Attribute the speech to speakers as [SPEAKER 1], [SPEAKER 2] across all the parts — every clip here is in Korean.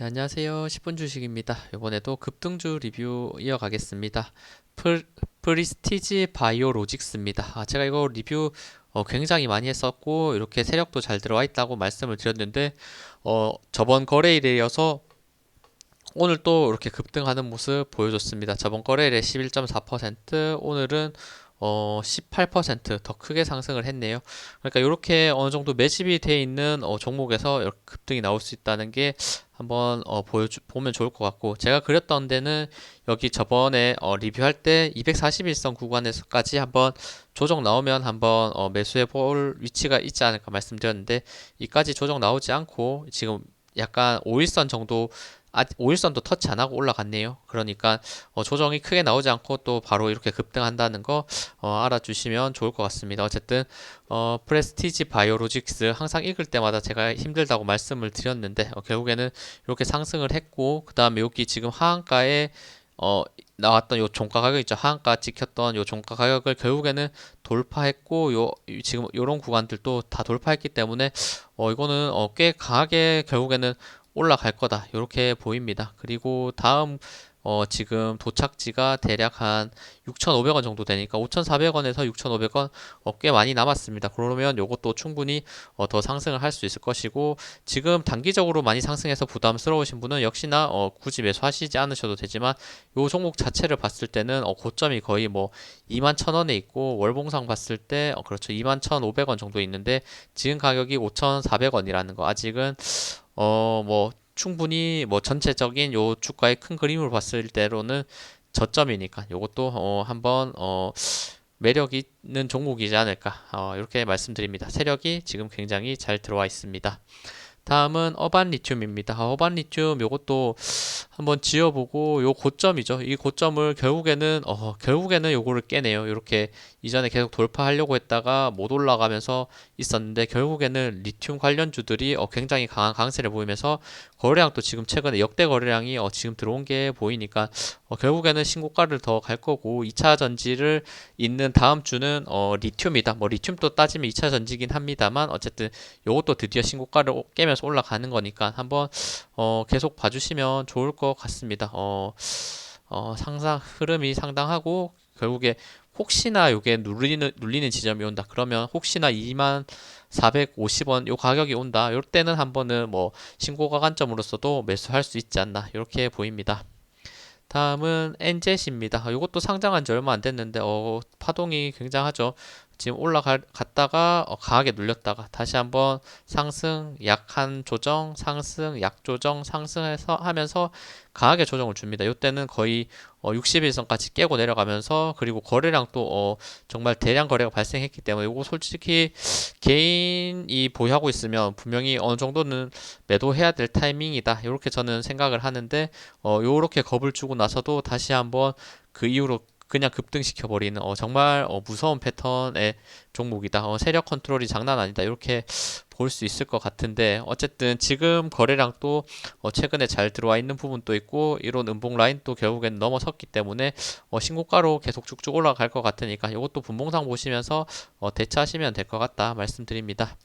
[SPEAKER 1] 네, 안녕하세요. 10분 주식입니다. 이번에도 급등주 리뷰 이어가겠습니다. 풀, 프리스티지 바이오로직스입니다. 아, 제가 이거 리뷰 어, 굉장히 많이 했었고 이렇게 세력도 잘 들어와 있다고 말씀을 드렸는데 어, 저번 거래일에 이어서 오늘 또 이렇게 급등하는 모습 보여줬습니다. 저번 거래일에 11.4%, 오늘은 어, 18%더 크게 상승을 했네요. 그러니까 이렇게 어느 정도 매집이 돼 있는 어, 종목에서 급등이 나올 수 있다는 게 한번 어, 보여 보면 좋을 것 같고 제가 그렸던 데는 여기 저번에 어, 리뷰할 때 241선 구간에서까지 한번 조정 나오면 한번 어, 매수해 볼 위치가 있지 않을까 말씀드렸는데 이까지 조정 나오지 않고 지금 약간 5일선 정도 아, 5일선도 터치 안 하고 올라갔네요. 그러니까 어, 조정이 크게 나오지 않고 또 바로 이렇게 급등한다는 거 어, 알아주시면 좋을 것 같습니다. 어쨌든 어, 프레스티지 바이오로직스 항상 읽을 때마다 제가 힘들다고 말씀을 드렸는데 어, 결국에는 이렇게 상승을 했고 그 다음에 여기 지금 하한가에 어, 나왔던 요 종가 가격 있죠. 하한가 찍혔던 요 종가 가격을 결국에는 돌파했고 요 지금 요런 구간들도 다 돌파했기 때문에 어 이거는 어, 꽤 강하게 결국에는 올라갈 거다. 이렇게 보입니다. 그리고 다음 어, 지금 도착지가 대략 한 6,500원 정도 되니까 5,400원에서 6,500원 어, 꽤 많이 남았습니다. 그러면 이것도 충분히 어, 더 상승을 할 수 있을 것이고 지금 단기적으로 많이 상승해서 부담스러우신 분은 역시나 어, 굳이 매수하시지 않으셔도 되지만 이 종목 자체를 봤을 때는 어, 고점이 거의 뭐 21,000원에 있고 월봉상 봤을 때 어, 그렇죠 21,500원 정도 있는데 지금 가격이 5,400원이라는 거 아직은 어, 뭐 충분히 뭐 전체적인 요 주가의 큰 그림을 봤을 때로는 저점이니까 요것도 어, 한번 어, 매력 있는 종목이지 않을까 어, 이렇게 말씀드립니다. 세력이 지금 굉장히 잘 들어와 있습니다. 다음은 어반 리튬입니다. 아, 어반 리튬 요것도 한번 지어보고 요 고점이죠. 이 고점을 결국에는 어 결국에는 요거를 깨네요. 이렇게 이전에 계속 돌파하려고 했다가 못 올라가면서 있었는데 결국에는 리튬 관련주들이 어 굉장히 강한 강세를 보이면서 거래량도 지금 최근에 역대 거래량이 어 지금 들어온 게 보이니까 어 결국에는 신고가를 더 갈 거고 2차 전지를 있는 다음 주는 어 리튬이다. 뭐 리튬도 따지면 2차 전지긴 합니다만 어쨌든 요것도 드디어 신고가를 깨면서 올라가는 거니까 한번 어 계속 봐주시면 좋을 것 같습니다. 어, 어, 상상 흐름이 상당하고 결국에 혹시나 이게 눌리는 눌리는 지점이 온다. 그러면 혹시나 2만 450원 요 가격이 온다. 이럴 때는 한 번은 뭐 신고가 관점으로서도 매수할 수 있지 않나 이렇게 보입니다. 다음은 엔젯입니다. 이것도 상장한 지 얼마 안 됐는데 어, 파동이 굉장하죠. 지금 올라갔다가 어, 강하게 눌렸다가 다시 한번 상승 약한 조정 상승 약 조정 상승해서 하면서 강하게 조정을 줍니다. 이때는 거의 어, 60일선까지 깨고 내려가면서 그리고 거래량 또 어, 정말 대량 거래가 발생했기 때문에 이거 솔직히 개인이 보유하고 있으면 분명히 어느 정도는 매도해야 될 타이밍이다 이렇게 저는 생각을 하는데 어, 요렇게 겁을 주고 나서도 다시 한번 그 이후로 그냥 급등시켜 버리는 어, 정말 어, 무서운 패턴의 종목이다. 어, 세력 컨트롤이 장난 아니다. 이렇게 볼 수 있을 것 같은데 어쨌든 지금 거래량 또 어, 최근에 잘 들어와 있는 부분도 있고 이런 음봉 라인 또 결국엔 넘어섰기 때문에 어, 신고가로 계속 쭉쭉 올라갈 것 같으니까 이것도 분봉상 보시면서 어, 대처하시면 될 것 같다 말씀드립니다.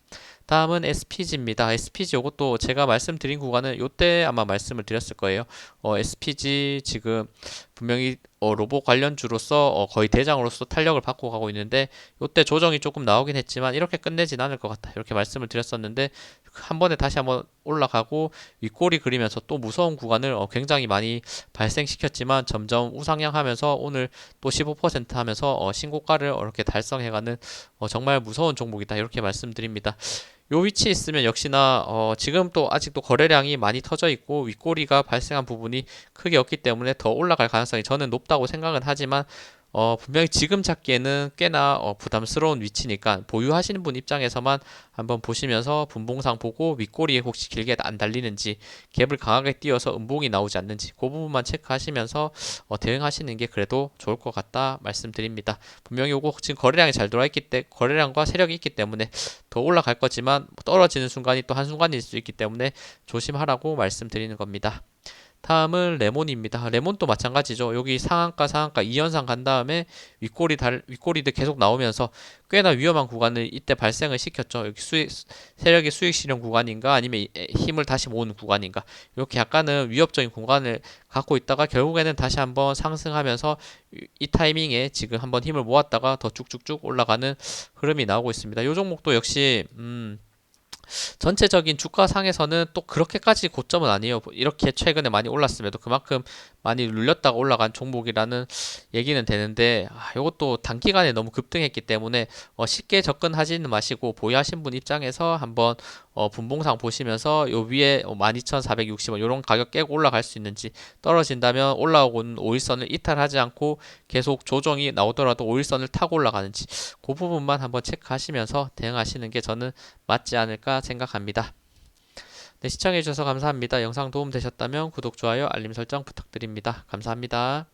[SPEAKER 1] 다음은 SPG입니다. SPG 이것도 제가 말씀드린 구간은 이때 아마 말씀을 드렸을 거예요. 어, SPG 지금 분명히 어, 로봇 관련주로서 어, 거의 대장으로서 탄력을 받고 가고 있는데 이때 조정이 조금 나오긴 했지만 이렇게 끝내진 않을 것 같다. 이렇게 말씀을 드렸 었는데 한 번에 다시 한번 올라가고 윗꼬리 그리면서 또 무서운 구간을 어, 굉장히 많이 발생시켰지만 점점 우상향하면서 오늘 또 15% 하면서 어, 신고가를 이렇게 달성해가는 어, 정말 무서운 종목이다. 이렇게 말씀드립니다. 요 위치에 있으면 역시나 어 지금 또 아직도 거래량이 많이 터져 있고 윗꼬리가 발생한 부분이 크게 없기 때문에 더 올라갈 가능성이 저는 높다고 생각은 하지만 어, 분명히 지금 찾기에는 꽤나 어, 부담스러운 위치니까 보유하시는 분 입장에서만 한번 보시면서 분봉상 보고 윗꼬리에 혹시 길게 안 달리는지 갭을 강하게 띄어서 음봉이 나오지 않는지 그 부분만 체크하시면서 어, 대응하시는 게 그래도 좋을 것 같다 말씀드립니다. 분명히 요거 지금 거래량이 잘 들어와 있기 때문에 거래량과 세력이 있기 때문에 더 올라갈 거지만 떨어지는 순간이 또 한 순간일 수 있기 때문에 조심하라고 말씀드리는 겁니다. 다음은 레몬입니다. 레몬도 마찬가지죠. 여기 상한가 상한가 2연상 간 다음에 윗꼬리 달 윗꼬리들 계속 나오면서 꽤나 위험한 구간을 이때 발생을 시켰죠. 여기 수익 세력의 수익 실현 구간인가 아니면 힘을 다시 모으는 구간인가 이렇게 약간은 위협적인 구간을 갖고 있다가 결국에는 다시 한번 상승하면서 이, 이 타이밍에 지금 한번 힘을 모았다가 더 쭉쭉쭉 올라가는 흐름이 나오고 있습니다. 이 종목도 역시 음 전체적인 주가 상에서는 또 그렇게까지 고점은 아니에요. 이렇게 최근에 많이 올랐음에도 그만큼 많이 눌렸다가 올라간 종목이라는 얘기는 되는데 아, 이것도 단기간에 너무 급등했기 때문에 어, 쉽게 접근하지는 마시고 보유하신 분 입장에서 한번 어, 분봉상 보시면서 요 위에 12,460원 이런 가격 깨고 올라갈 수 있는지 떨어진다면 올라오고는 5일선을 이탈하지 않고 계속 조정이 나오더라도 5일선을 타고 올라가는지 그 부분만 한번 체크하시면서 대응하시는 게 저는 맞지 생각합니다. 네, 시청해주셔서 감사합니다. 영상 도움 되셨다면 구독, 좋아요, 알림 설정 부탁드립니다. 감사합니다.